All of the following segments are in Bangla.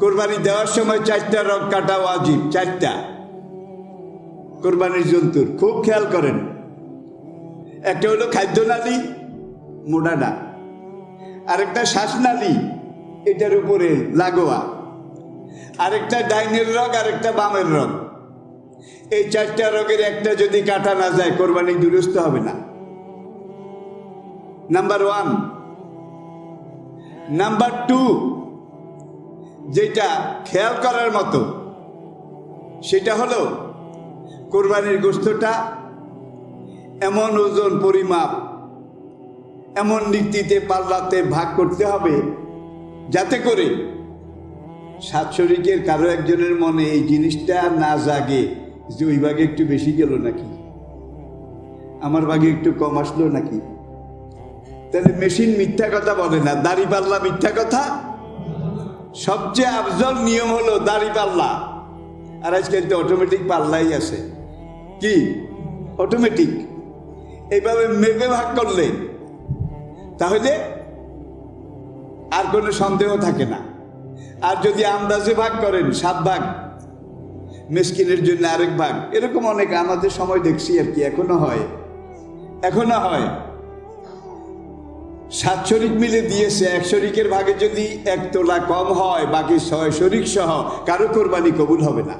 কোরবানি দেওয়ার সময় চারটা রং কাটা ওয়াজিব, চারটা। কোরবানির জন্তুর খুব খেয়াল করেন। একটা হলো খাদ্যনালী মোডাডা আরেকটা শ্বাসনালী এটার উপরে লাগোয়া। আরেকটা ডাইনের রগ আরেকটা বামের রগ এই চারটা রগের একটা যদি কাটা না যায়, কোরবানি দুরস্ত হবে না। Number one. নাম্বার টু যেটা খেয়াল করার মতো, সেটা হলো কোরবানির গোস্তটা এমন ওজন পরিমাপ, এমন নীতিতে পাল্লাতে ভাগ করতে হবে যাতে করে সাত শরিকের কারও একজনের মনে এই জিনিসটা না জাগে যে ওই ভাগে একটু বেশি গেল নাকি, আমার ভাগে একটু কম আসলো নাকি। তাহলে মেশিন মিথ্যা কথা বলে না, দাড়ি পাল্লা মিথ্যা কথা সবচেয়ে আফজল নিয়ম হলো দাড়ি পাল্লা। আর আজকাল তো অটোমেটিক পাল্লাই আছে। কি? অটোমেটিক এইভাবে মেপে ভাগ করলে, তাহলে আর কোনো সন্দেহ থাকে না। আর যদি আন্দাজে ভাগ করেন, সাত ভাগ, মেসকিনের জন্য আরেক ভাগ, এরকম অনেক আমাদের সময় দেখছি আর কি, এখনও হয়। এখনও হয়। সাত শরিক মিলে দিয়েছে এক শরিকের ভাগে যদি এক তোলা কম হয়, বাকি ছয় শরিক সহ, কারও কোরবানি কবুল হবে না।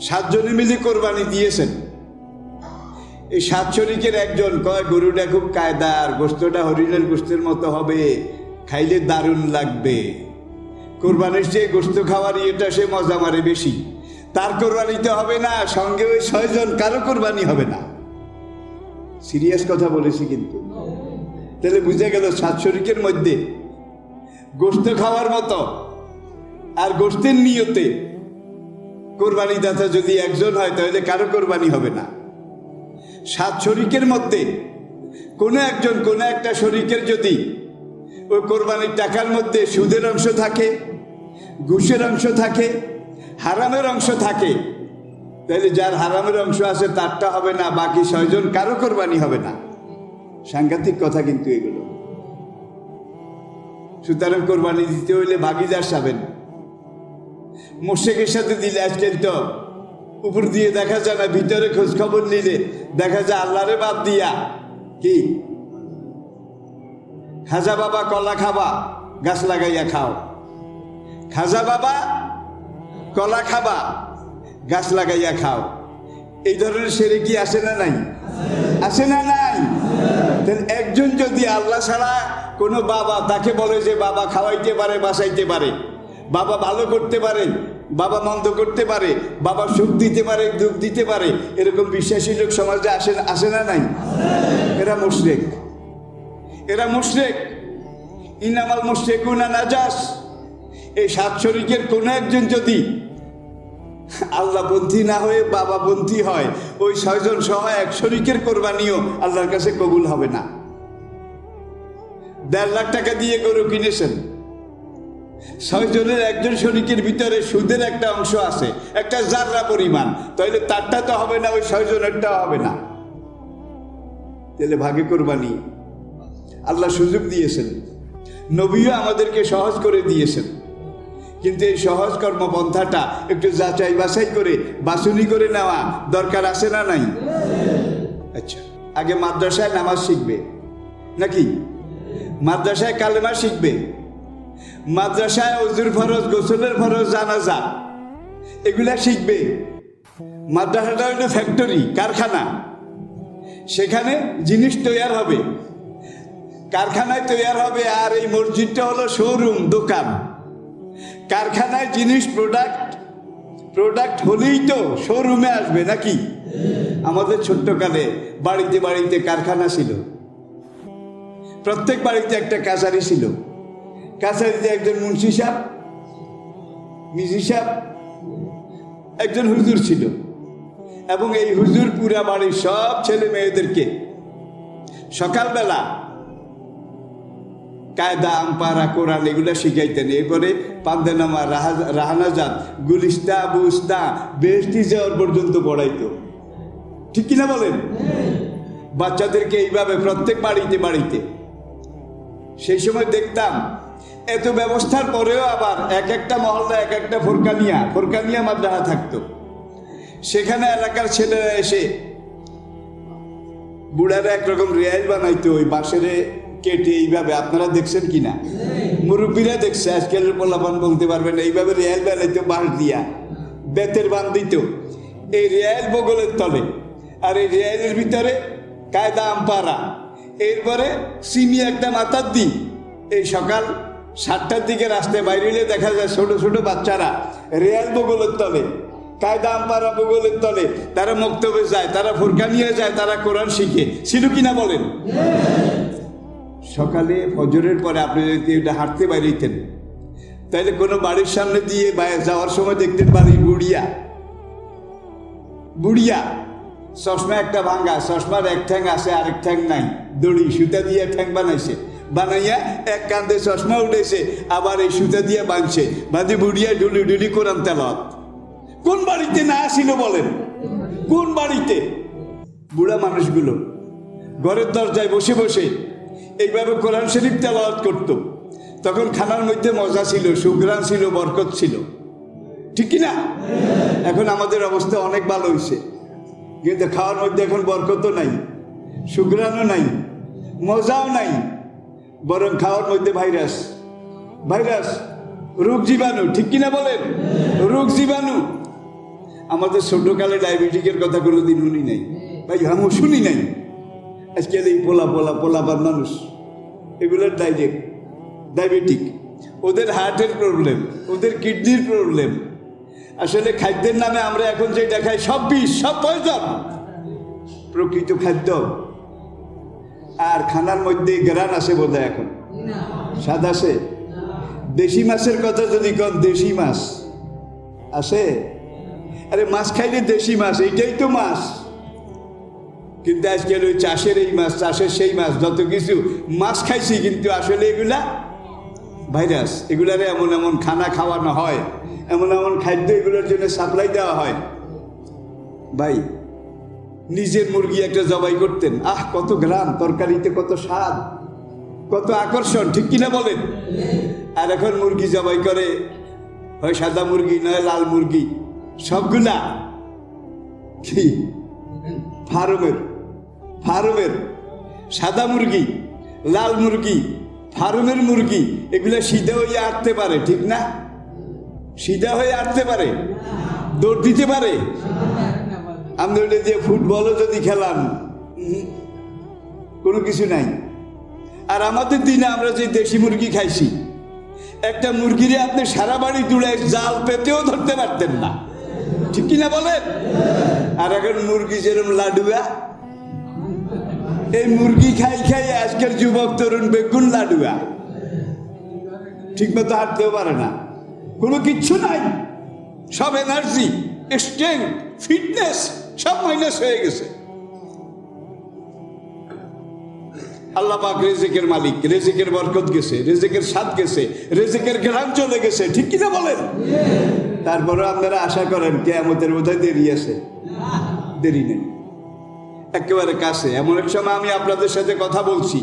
সাতজনে মিলে কোরবানি দিয়েছেন। এই সাত শরিকের একজন কয়, গরুটা খুব কায়দার, গোস্তটা হরিণের গোস্তের মতো হবে, খাইলে দারুণ লাগবে। কোরবানির চেয়ে গোস্ত খাওয়ার ইয়েটা সে মজা মারে বেশি। তার কোরবানিতে হবে না, সঙ্গে ওই ছয়জন, কারও কোরবানি হবে না। সিরিয়াস কথা বলেছি কিন্তু। তাহলে বুঝে গেল সাত শরিকের মধ্যে গোস্ত খাওয়ার মতো আর গোস্তের নিয়তে কোরবানি দাতা যদি একজন হয়, তাহলে কারও কোরবানি হবে না। সাত শরিকের মধ্যে কোনো একজন, কোনো একটা শরিকের যদি ওই কোরবানির টাকার মধ্যে সুদের অংশ থাকে, ঘুষের অংশ থাকে, হারামের অংশ থাকে তাহলে যার হারামের অংশ আছে, তারটা হবে না, বাকি ছয়জন কারও কোরবানি হবে না। সাংঘাতিক কথা কিন্তু এগুলো। সুতরাং কোরবানি দিতে হইলে ভাগিদার সাবেন মোশেকের সাথে দিলে আজকাল তো উপর দিয়ে দেখা যায় না, ভিতরে খোঁজ খবর নিলে দেখা যায় আল্লাহরে বাদ দিয়া কি? খাজা বাবা কলা খাবা, গাছ লাগাইয়া খাও। খাজা বাবা কলা খাবা গাছ লাগাইয়া খাও। এই ধরনের সেরে কি আসে না নাই? আসে না নাই? একজন যদি আল্লাহ ছাড়া কোনো বাবা তাকে বলে যে বাবা খাওয়াইতে পারে বাসাইতে পারে, বাবা ভালো করতে পারে, বাবা মন্দ করতে পারে, বাবা সুখ দিতে পারে, দুঃখ দিতে পারে, এরকম বিশ্বাসী লোক সমাজে আসে আসে না নাই? এরা মুশরেক। এরা মুশরেক। ইনামাল মুশরেকুনা নাজাস। এই সাত শরিকের কোনো একজন যদি আল্লাহপন্থী না হয়ে বাবা বাবাপন্থী হয়। ওই ছয়জন সহ এক শরিকের কোরবানিও আল্লাহর কাছে কবুল হবে না। দেড় লাখ টাকা দিয়ে গরু কিনেছেন। ছয়জনের একজন শরিকের ভিতরে সুদের একটা অংশ আছে, একটা জাররা পরিমাণ। তাহলে তারটা তো হবে না, ওই ছয়জনেরটা হবে না। তাহলে ভাগে কোরবানি। আল্লাহ সুযোগ দিয়েছেন। নবীও আমাদেরকে সহজ করে দিয়েছেন। কিন্তু এই সহজ কর্মপন্থাটা একটু যাচাই বাছাই করে, বাছুনি করে নেওয়া দরকার আছে না নাই? আচ্ছা আগে মাদ্রাসায় নামাজ শিখবে, নাকি? মাদ্রাসায় কালেমা শিখবে। মাদ্রাসায় অজুর ফরজ, গোসলের ফরজ, জানাজা, এগুলা শিখবে। মাদ্রাসাটা হলো ফ্যাক্টরি কারখানা। সেখানে জিনিস তৈরি হবে। কারখানায় তৈরি হবে আর এই মসজিদটা হলো শোরুম দোকান। কারখানায় জিনিস প্রোডাক্ট প্রোডাক্ট হলেই তো শোরুমে আসবে নাকি? আমাদের ছোট্টকালে বাড়িতে বাড়িতে কারখানা ছিল। প্রত্যেক বাড়িতে একটা কাছারি ছিল। কাছারিতে একজন মুন্সি সাহেব, মিজি সাহেব, একজন হুজুর ছিল। এবং এই হুজুর পুরা বাড়ির সব ছেলে মেয়েদেরকে সকালবেলা কায়দা আমপারা কোরআন এগুলো শিখাইতেন। এরপরে পান্দেনামা রাহানাজাত, গুলিস্তা, বুস্তা বেহস্তি যাওয়ার পর্যন্ত পড়াইতো। ঠিক কিনা বলেন? বাচ্চাদেরকে এইভাবে প্রত্যেক বাড়িতে বাড়িতে। সেই সময় দেখতাম, এত ব্যবস্থার পরেও আবার এক একটা মহল্লা, এক একটা ফোরকানিয়া ফোরকানিয়া মাদ্রাসা থাকতো। সেখানে এলাকার ছেলেরা এসে বুড়ারা একরকম রেয়াল বানাইতো, ওই বাঁশের কেটে এইভাবে আপনারা দেখছেন কি না মুরব্বীরা দেখছে আজকালের পোলাপান বলতে পারবেন এইভাবে রেয়াল বানাইতো, বাঁশ দিয়া, বেতের বান দিত। এই রেয়াল বগলের তলে, আর এই রেয়ালের ভিতরে কায়দা আমপারা এরপরে সিমি একটা মাথার দিই এই সকাল সাতটার দিকে রাস্তায় বাইরে দেখা যায় ছোট ছোট বাচ্চারা রেয়াল বগলের তলে, কায়দা আম্পারা বগলের তলে, তারা মক্তবে যায়, তারা ফুরকানিয়ে যায়, তারা কোরআন শিখে। ছিল কিনা বলেন? সকালে ফজরের পরে আপনি যদি এটা হাঁটতে বাইরেতেন তাহলে কোনো বাড়ির সামনে দিয়ে যাওয়ার সময় দেখতেন বাড়ির বুড়িয়া বুড়িয়া চশমা একটা ভাঙ্গা, চশমার এক ঠ্যাং আছে, আরেক ঠ্যাং নাই। দড়ি, সুতা দিয়ে ঠ্যাং বানাইছে। বানাইয়া এক কান্দে চশমা উঠেছে, আবার এই সুতা দিয়ে বাঁধছে। বাঁধে বুড়িয়া ডুলি ডুলি কোরআন তেলত কোন বাড়িতে না আসিল বলেন? কোন বাড়িতে? বুড়া মানুষগুলো, ঘরের দরজায় বসে বসে এইভাবে কোরআন শরীফ তেলাওয়াত করত। তখন খানার মধ্যে মজা ছিল সুগ্রাণ ছিল, বরকত ছিল। ঠিক কি না এখন আমাদের অবস্থা অনেক ভালো হয়েছে কিন্তু খাওয়ার মধ্যে এখন বরকতও নাই সুগ্রাণও নাই, মজাও নাই। বরং খাওয়ার মধ্যে ভাইরাস। ভাইরাস, রোগ জীবাণু, ঠিক কিনা বলেন? রোগ জীবাণু। আমাদের ছোটকালে ডায়াবেটিকের কথা কোনোদিন শুনি নাই। ভাই আমি শুনি নাই। আজকাল এই পোলা পোলা পোলাবার মানুষ, এগুলোর ডাইরেক্ট ডায়াবেটিক ওদের হার্টের প্রবলেম, ওদের কিডনির প্রবলেম। আসলে খাদ্যের নামে আমরা এখন যে দেখাই সব বিষ, সব পয়জন। প্রকৃত খাদ্য। আর খানার মধ্যে গ্রান আছে বোধ এখন। স্বাদ আছে? দেশি মাছের কথা যদি কন, দেশি মাছ। আছে? আরে মাছ খাইলে দেশি মাছ, এইটাই তো মাছ। কিন্তু আজকাল ওই চাষের এই মাছ, চাষের সেই মাছ, যত কিছু, মাছ খাইছি কিন্তু আসলে এগুলা ভাইরাস। এগুলারে এমন এমন খানা খাওয়ানো হয়, এমন এমন খাদ্য এগুলোর জন্য সাপ্লাই দেওয়া হয়। ভাই, নিজের মুরগি একটা জবাই করতেন, আহ, কত গ্রাম তরকারিতে কত স্বাদ, কত আকর্ষণ, ঠিক কিনা বলেন? আর এখন মুরগি জবাই করে, হয় সাদা মুরগি, নয় লাল মুরগি, সবগুলা কি? ফার্মের ফার্মের সাদা মুরগি, লাল মুরগি, ফার্মের মুরগি, এগুলা সিধা হয়ে আটতে পারে, ঠিক না? সিধা হয়ে আটতে পারে? দৌড় দিতে পারে? আপনি ওটা দিয়ে ফুটবলও যদি খেলাম কোনো কিছু নাই। আর আমাদের দিনে আমরা যে দেশি মুরগি খাইছি, একটা মুরগিরে আপনি সারা বাড়ি জুড়ে জাল পেতেও ধরতে পারতেন না। ঠিক কিনা বলেন? আর এখন মুরগি যেরকম লাডুয়া এই মুরগি খাই খাই আজকের যুবক তরুণ বেগুন লাডুয়া। ঠিক মতো হাঁটতেও পারে না। কোনো কিচ্ছু নাই। সব এনার্জি স্ট্রেংথ ফিটনেস সব মাইনাস হয়ে গেছে। আল্লাহ পাক রেজেকের মালিক রেজেকের বরকত গেছে রেজেকের স্বাদ গেছে রেজেকের ঘ্রাণ চলে গেছে। ঠিক কিনা বলেন? তারপরে আপনারা আশা করেন কেয়ামতের বোধহয় দেরি আছে। দেরি নেই। একেবারে কাছে। এমন এক সময় আমি আপনাদের সাথে কথা বলছি।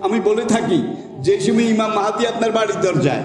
আমি বলে থাকি, যে সময় ইমাম মাহাতি আপনার বাড়ির দরজায়